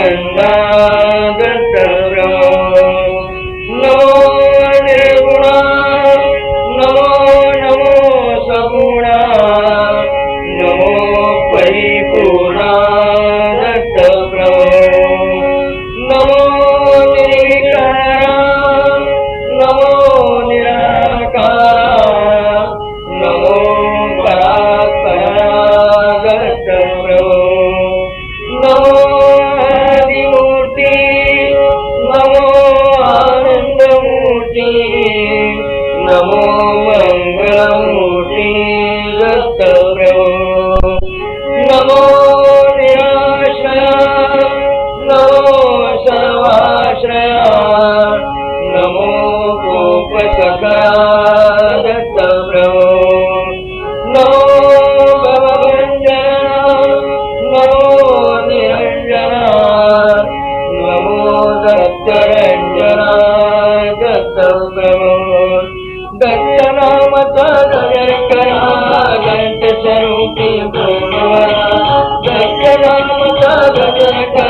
Allah नमो कोपसकादत्तप्रभो नमो भवभञ्जना नमो निरञ्जना नमो दत्तरञ्जना दत्तप्रभो दत्तनामता दयकरा दन्तस्वरूपी पूर्णवरा दत्तनामता दयकरा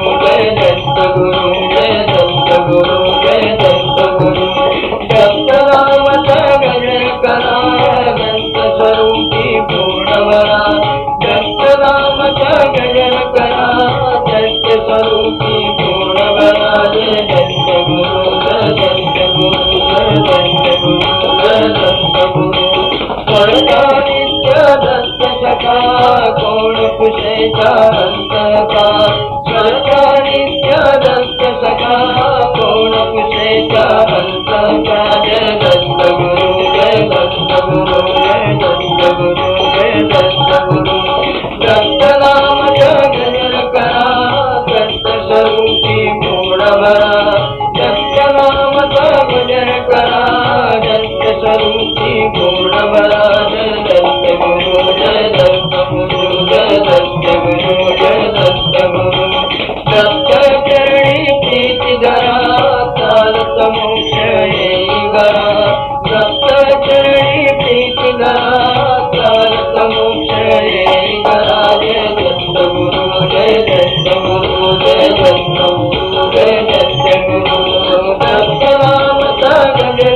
का कोण कुशेचा अंत का सरकारित्य दंत सखा कोण कुशेचा अंत का जय दत्त गुरु जय दत्त गुरु जय दत्त गुरु जय दत्त गुरु